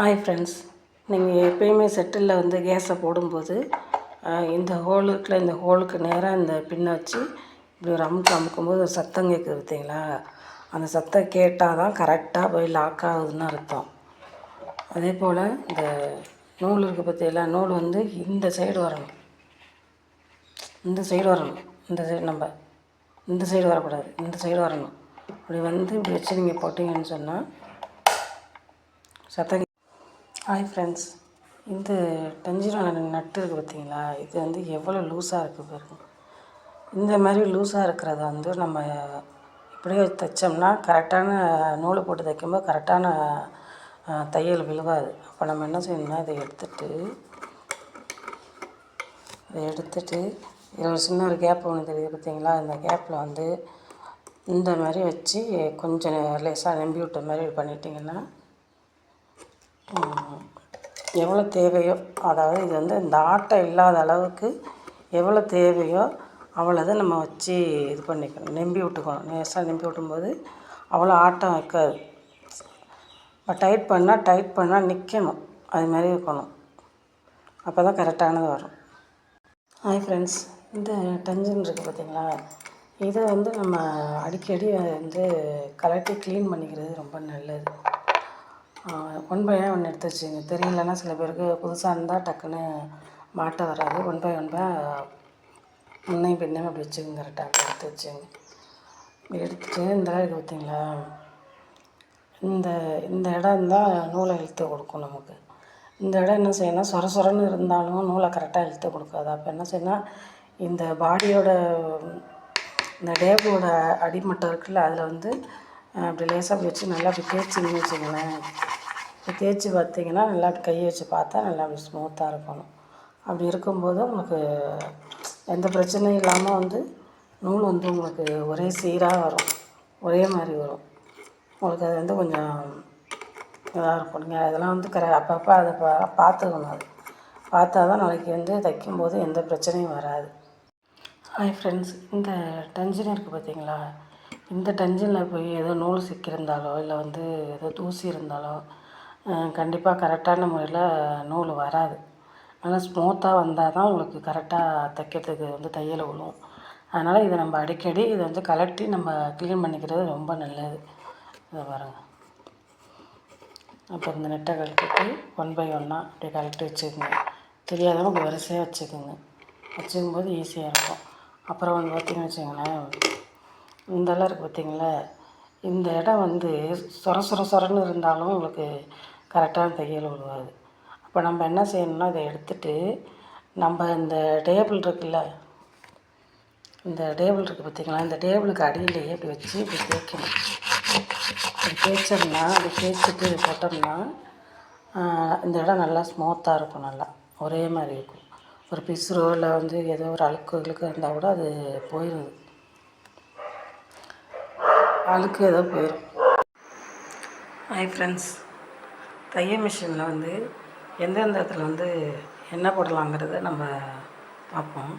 Hi friends நீங்கள் எப்பயுமே செட்டிலில் வந்து கேஸை போடும்போது இந்த ஹோல் இந்த ஹோலுக்கு நேராக இந்த பின்னை வச்சு இப்படி ஒரு அமுக்கு அமுக்கும்போது ஒரு சத்தம் கேட்குது பார்த்தீங்களா? அந்த சத்தம் கேட்டால் தான் கரெக்டாக போய் லாக் ஆகுதுன்னு அர்த்தம். அதே போல் இந்த நூல் இருக்குது பார்த்தீங்களா? நூல் வந்து இந்த சைடு வரணும். இந்த சைடு வரணும். இந்த சைடு நம்ம இந்த சைடு வரக்கூடாது. இந்த சைடு வரணும். அப்படி வந்து இப்படி வச்சு நீங்கள் போட்டிங்கன்னு சொன்னால் சத்தம் ஹாய் ஃப்ரெண்ட்ஸ் இந்த டஞ்சிரம் நட்டு இருக்குது பார்த்தீங்களா? இது வந்து எவ்வளோ லூஸாக இருக்குது பாருங்க. இந்த மாதிரி லூஸாக இருக்கிறத வந்து நம்ம இப்படியே தைச்சோம்னா கரெக்டான நூலை போட்டு தைக்கும்போது கரெக்டான தையல் விழுவாது அப்போ நம்ம என்ன செய்யணும்னா இதை எடுத்துட்டு இதை எடுத்துட்டு இதில் ஒரு சின்ன ஒரு கேப் ஒன்று தெரியுது பார்த்தீங்களா? அந்த கேப்பில் வந்து இந்த மாதிரி வச்சு கொஞ்சம் லேசாக நம்பி விட்ட மாதிரி பண்ணிட்டிங்கன்னா எவ்வளோ தேவையோ அதாவது இது வந்து இந்த ஆட்டை இல்லாத அளவுக்கு எவ்வளோ தேவையோ அவ்வளோதை நம்ம வச்சு இது பண்ணிக்கணும். நம்பி விட்டுக்கணும். லேசாக நம்பி விட்டும்போது அவ்வளோ ஆட்டம் இருக்காது. டைட் பண்ணால் டைட் பண்ணால் நிற்கணும் அது மாதிரி இருக்கணும். அப்போ தான் கரெக்டானது வரும். ஹாய் ஃப்ரெண்ட்ஸ் இந்த டஞ்சன் இருக்குது பார்த்தீங்களா இதை வந்து நம்ம அடிக்கடி வந்து கலட்டி க்ளீன் பண்ணிக்கிறது ரொம்ப நல்லது. ஒன் பை ஒன்று எடுத்து வச்சுங்க தெரியலன்னா சில பேருக்கு புதுசாக இருந்தால் டக்குன்னு மாட்ட வராது. ஒன் பை ஒன் பை முன்னையும் பின்னையும் அப்படி வச்சுக்கோங்க. கரெக்டாக எடுத்து வச்சுங்க எடுத்துட்டு இந்த இடம் பார்த்தீங்களா இந்த இந்த இடம் தான் நூலை இழுத்து கொடுக்கும் நமக்கு. இந்த இடம் என்ன செய்யணும் சொர சொரன்னு இருந்தாலும் நூலை கரெக்டாக இழுத்து கொடுக்காது. அப்போ என்ன செய்யணும் இந்த பாடியோட இந்த டேபிளோட அடிமட்டம் இருக்குல்ல அதில் வந்து அப்படி லேசாக அப்படி வச்சு நல்லா அப்படி தேய்ச்சிங்கன்னு வச்சுங்களேன் தேய்ச்சி பார்த்தீங்கன்னா நல்லா கையை வச்சு பார்த்தா நல்லா அப்படி ஸ்மூத்தாக இருக்கணும். அப்படி இருக்கும்போது உங்களுக்கு எந்த பிரச்சனையும் இல்லாமல் வந்து நூல் வந்து உங்களுக்கு ஒரே சீராக வரும். ஒரே மாதிரி வரும். உங்களுக்கு அது வந்து கொஞ்சம் இதாக இருக்கும். நீங்கள் அதெல்லாம் வந்து கர அப்பப்போ அதை பா பார்த்துக்கணும் அது. பார்த்தா தான் நாளைக்கு வந்து தைக்கும்போது எந்த பிரச்சனையும் வராது. ஹாய் ஃப்ரெண்ட்ஸ் இந்த டென்ஷன் இருக்குது பார்த்தீங்களா இந்த டென்ஷனில் போய் ஏதோ நூல் சிக்கியிருந்தாலோ இல்லை வந்து ஏதோ தூசி இருந்தாலோ கண்டிப்பாக கரெக்டான முறையில் நூல் வராது. ஆனால் ஸ்மூத்தாக வந்தால் தான் உங்களுக்கு கரெக்டாக தைக்கிறதுக்கு வந்து தையல் விழுவும் அதனால் இதை நம்ம அடிக்கடி இதை வந்து கலட்டி நம்ம க்ளீன் பண்ணிக்கிறது ரொம்ப நல்லது. இதை பாருங்கள் அப்புறம் இந்த நெட்டை கழட்டிட்டு ஒன் பை ஒன்னாக அப்படியே கழட்டி வச்சுக்கோங்க. தெரியாதவங்க அப்படி வரிசையாக வச்சுக்கோங்க. வச்சுக்கும் போது ஈஸியாக இருக்கும். அப்புறம் வந்து பார்த்திங்கன்னு வச்சுக்கோங்களேன் இந்த இருக்குது பார்த்திங்களா இந்த இடம் வந்து சொர சொர சொரன்னு இருந்தாலும் உங்களுக்கு கரெக்டான தையல் விழுவாது அப்போ நம்ம என்ன செய்யணும்னா இதை எடுத்துட்டு நம்ம இந்த டேபிள் இருக்குல்ல இந்த டேபிள் இருக்குது பார்த்தீங்களா இந்த டேபிளுக்கு அடியிலேயே இப்படி வச்சு இப்படி தேய்க்கணும். இப்படி தேய்ச்சோம்னா இப்படி தேய்ச்சிட்டு இது போட்டோம்னா இந்த இடம் நல்லா ஸ்மூத்தாக இருக்கும் நல்லா. ஒரே மாதிரி இருக்கும். ஒரு பிசுரோ இல்லை வந்து ஏதோ ஒரு அழுக்கு இழுக்கு இருந்தால் கூட அது போயிடுது. அழுக்கு ஏதோ போயிடும் ஹாய் ஃப்ரெண்ட்ஸ் தையல் மிஷினில் வந்து எந்தெந்த இடத்துல வந்து என்ன போடலாங்கிறத நம்ம பார்ப்போம்.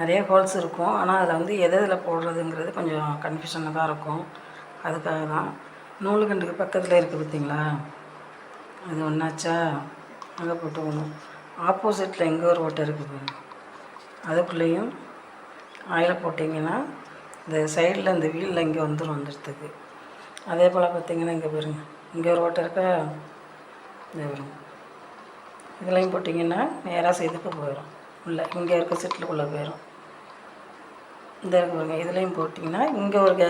நிறைய ஹோல்ஸ் இருக்கும். ஆனால் அதில் வந்து எது எதில் போடுறதுங்கிறது கொஞ்சம் கன்ஃபியூஷனாக தான் இருக்கும். அதுக்காக தான். நூலுகண்டுக்கு பக்கத்தில் இருக்குது பார்த்தீங்களா? அது ஒன்றாச்சா அங்கே போட்டு ஒன்று ஆப்போசிட்டில் எங்கே ஒரு ஓட்டை இருக்குது அதுக்குள்ளேயும் ஆயில் போட்டிங்கன்னா இந்த சைடில் இந்த வீலில் இங்கே வந்துடும் வந்துடுறதுக்கு அதே போல் பார்த்தீங்கன்னா இங்கே பாருங்க. இங்கே ஒரு ஓட்டை இருக்கா? இங்கே வரும் இதெல்லாம் போட்டிங்கன்னா நேராக செய்துக்கு போயிடும் உள்ளே இங்கே இருக்க செட்டிலுக்குள்ளே போயிடும் இந்த இருக்க பாருங்க. இதுலேயும் போட்டிங்கன்னா இங்கே ஒரு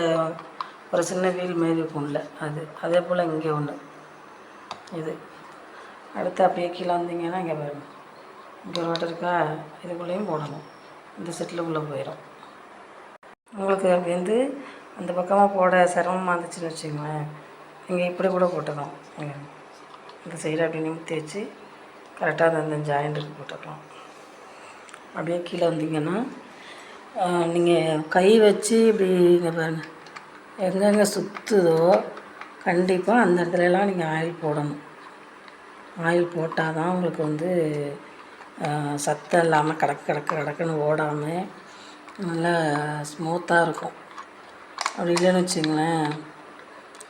ஒரு சின்ன வீல் மாரி இருக்கும்ல அது. அதே போல் இங்கே ஒன்று இது. அடுத்து அப்படியே கீழே வந்தீங்கன்னா இங்கே பாருங்க. இங்கே ஒரு வாட்டர் இருக்கா? இதுக்குள்ளேயும் போடணும். இந்த செட்டிலுக்குள்ளே போயிடும் உங்களுக்கு அப்படி வந்து அந்த பக்கமாக போட சிரமமாக இருந்துச்சுன்னு வச்சுங்களேன் நீங்கள் இப்படி கூட போட்டுக்கலாம். இந்த சைடு அப்படி நிமித்தி வச்சு கரெக்டாக அந்த ஜாயிண்ட்டுக்கு போட்டுக்கலாம். அப்படியே கீழே வந்தீங்கன்னா நீங்கள் கை வச்சு இப்படி இங்கே பாருங்கள் எங்கெங்கே சுற்றுதோ கண்டிப்பாக அந்த இடத்துலலாம் நீங்கள் ஆயில் போடணும். ஆயில் போட்டால் தான் உங்களுக்கு வந்து சத்தம் இல்லாமல் கடக்கு கடக்கு கடக்குன்னு ஓடாமல் நல்லா ஸ்மூத்தாக இருக்கும். அப்படி இல்லைன்னு வச்சுங்களேன்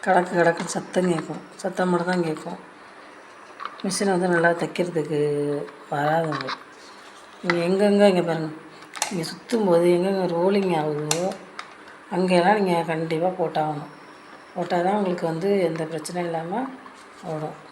கடக்கு கடக்குன்னு சத்தம் கேட்கும். சத்தம் மட்டும் தான் கேட்கும். மிஷின் வந்து நல்லா தைக்கிறதுக்கு வராதுங்க நீங்கள் எங்கெங்கே இங்கே பாருங்கள் நீங்கள் சுற்றும் போது எங்கெங்கே ரோலிங் ஆகுதோ அங்கெல்லாம் நீங்கள் கண்டிப்பாக போட்டாகணும். போட்டால் தான் உங்களுக்கு வந்து எந்த பிரச்சனையும் இல்லாமல் ஓடும்.